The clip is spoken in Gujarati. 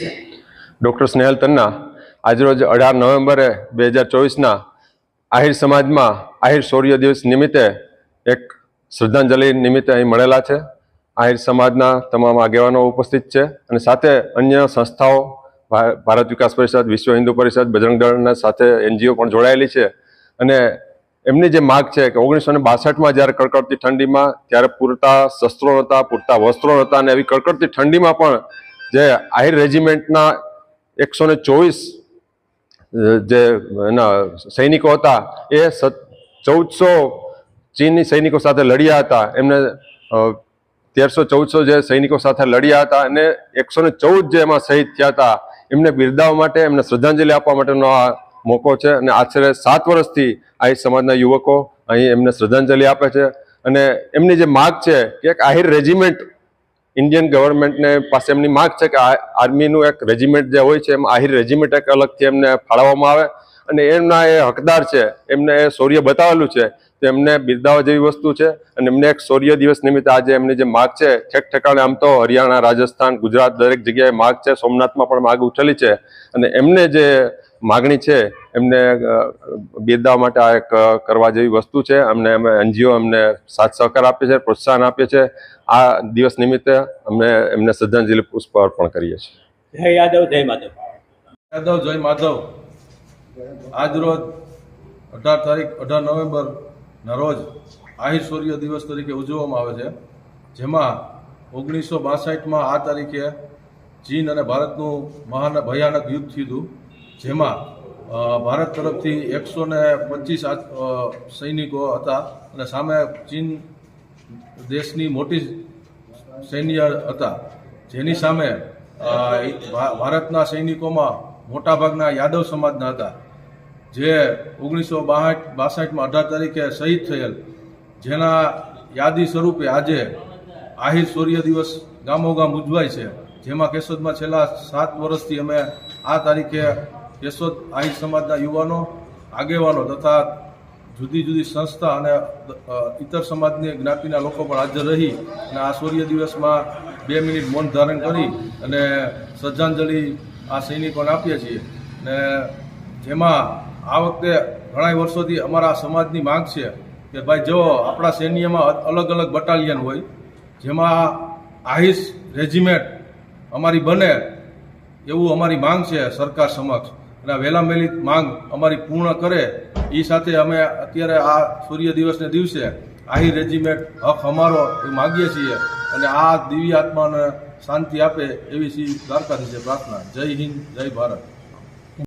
ડૉક્ટર સ્નેહલ તન્ના આજરોજ અઢાર નવેમ્બરે બે હજાર ચોવીસના આહિર સમાજમાં આહિર શૌર્ય દિવસ નિમિત્તે એક શ્રદ્ધાંજલિ નિમિત્તે અહીં મળેલા છે. આહિર સમાજના તમામ આગેવાનો ઉપસ્થિત છે અને સાથે અન્ય સંસ્થાઓ ભારત વિકાસ પરિષદ, વિશ્વ હિન્દુ પરિષદ, બજરંગ દળના સાથે એનજીઓ પણ જોડાયેલી છે. અને એમની જે માગ છે કે ઓગણીસો ને બાસઠમાં જ્યારે કડકડતી ઠંડીમાં, ત્યારે પૂરતા શસ્ત્રો નહોતા, પૂરતા વસ્ત્રો નહોતા અને એવી કડકડતી ઠંડીમાં પણ જે આહિર રેજિમેન્ટના એકસો ને ચોવીસ જે એના સૈનિકો હતા, એ ચૌદસો ચીનની સૈનિકો સાથે લડ્યા હતા. એમને તેરસો ચૌદસો જે સૈનિકો સાથે લડ્યા હતા અને એકસો ને ચૌદ જે એમાં શહીદ થયા હતા, એમને બિરદાવવા માટે, એમને શ્રદ્ધાંજલિ આપવા માટેનો આ મોકો છે અને આશરે સાત વર્ષથી આહિર સમાજના યુવકો અહીં એમને શ્રદ્ધાંજલિ આપે છે. અને એમની જે માગ છે કે એક આહિર રેજિમેન્ટ ઇન્ડિયન ગવર્મેન્ટને પાસે એમની માગ છે કે આર્મીનું એક રેજિમેન્ટ જે હોય છે, એમ આહિર રેજિમેન્ટ એક અલગથી એમને ફાળવવામાં આવે અને એમના એ હકદાર છે, એમને એ શૌર્ય બતાવેલું છે, તો એમને બિરદાવવા જેવી વસ્તુ છે અને એમને એક શૌર્ય દિવસ નિમિત્તે આજે એમની જે માગ છે ઠેક ઠેકાણે આમ તો હરિયાણા, રાજસ્થાન, ગુજરાત દરેક જગ્યાએ માગ છે, સોમનાથમાં પણ માગ ઉઠેલી છે અને એમને જે માગણી છે એમને બિરદાવવા માટે આ એક કરવા જેવી વસ્તુ છે. અમને અમે એનજીઓ અમને સાથ સહકાર આપે છે પ્રોત્સાહન આપે છે. આ દિવસ નિમિત્તે અમે એમને શ્રદ્ધાંજલિ પુષ્પ અર્પણ કરીએ છીએ. જય યાદવ જય માધવ. યાદવ જય માધવ. આજરોજ અઢાર તારીખ અઢાર નવેમ્બરના રોજ આહિર સૂર્ય દિવસ તરીકે ઉજવવામાં આવે છે. જેમાં ઓગણીસો બાસઠમાં આ તારીખે ચીન અને ભારતનું મહાન ભયાનક યુદ્ધ થયું જેમાં ભારત તરફથી એકસો ને પચીસ સૈનિકો હતા અને સામે ચીન દેશની મોટી સૈન્ય હતા. જેની સામે ભારતના સૈનિકોમાં મોટાભાગના યાદવ સમાજના હતા. જે ઓગણીસો બાસઠ બાસઠમાં અઢાર તારીખે શહીદ થયેલ. જેના યાદી સ્વરૂપે આજે આહિર સૂર્ય દિવસ ગામોગામ ઉજવાય છે. જેમાં કેશોદમાં છેલ્લા સાત વર્ષથી અમે આ તારીખે કેશોદ આહિર સમાજના યુવાનો, આગેવાનો તથા જુદી જુદી સંસ્થા અને ઇતર સમાજની જ્ઞાતિના લોકો પણ હાજર રહી અને આ સૂર્ય દિવસમાં બે મિનિટ મૌન ધારણ કરી અને શ્રદ્ધાંજલિ આ સૈનિકોને આપીએ છીએ. ને જેમાં આ વખતે ઘણા વર્ષોથી અમારા સમાજની માંગ છે કે ભાઈ જો આપણા સૈન્યમાં અલગ અલગ બટાલિયન હોય, જેમાં આહિસ રેજિમેન્ટ અમારી બને એવું અમારી માંગ છે સરકાર સમક્ષ. અને આ વહેલા માંગ અમારી પૂર્ણ કરે એ સાથે અમે અત્યારે આ સૂર્ય દિવસને દિવસે આહી રેજિમેન્ટ હક અમારો એ માગીએ છીએ અને આ દિવ્ય આત્માને શાંતિ આપે એવી શ્રી દ્વારકાધીશે પ્રાર્થના. જય હિન્દ, જય ભારત.